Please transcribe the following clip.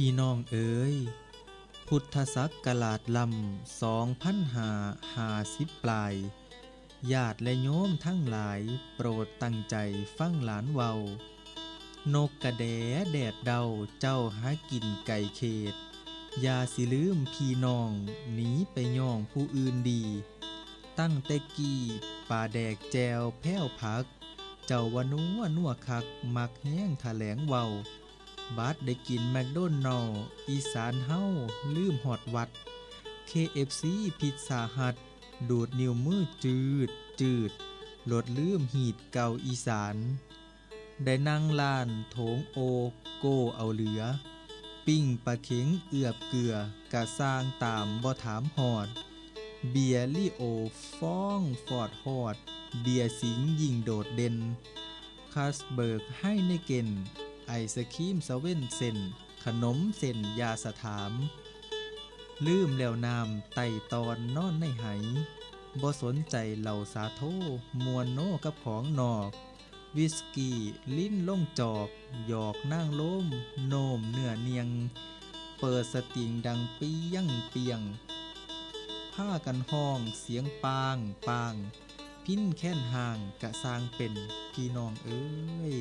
พี่น้องเอ๋ย พุทธศักราชลำสองพันหาหาสิบปลาย ญาติและโยมทั้งหลายโปรดตั้งใจฟังหลานเวานกกระแดแดดเดาเจ้าหากินไก่เขตอย่าสิลืมพี่น้องหนีไปย่องผู้อื่นดี ตั้งแต่กี้ป่าแดกแจวแพ้วพัก เจ้าวานัวนัวคัก มักแห้งแถลงเว้า บาดได้กินแมคโดนัลล์อีสานเฮาลืมหอดวัด KFC พิซซ่าฮัทดูดนิ้วมือจืด จืดลดลืมหีดเก่าอีสาน ได้นั่งลานโถงโอโกเอาเหลือ ปิ้งปลาเข็งเอือบเกลือกะสร้างตามบ่ถามหอด เบียรี่โอฟ้องฟอดฮอด เบียร์สิงยิงโดดเด่นคาสเบิร์กให้ในเกน ไอศครีมเซเว่นเซนขนมเส้นยาสถาม ลืมแล้วนามไต่ตอนนอนในไหบ่สนใจเหล่าสาโทมวนโนกับของนอก วิสกี้ ลิ้นล่งจอก หยอกนั่งล้ม โนมเนื้อเนียง เปิดสติงดังปียั่งเปียง ผ้ากันห้องเสียงปางปาง พินแค้นห่างกะสางเป็น พี่น้องเอ้ย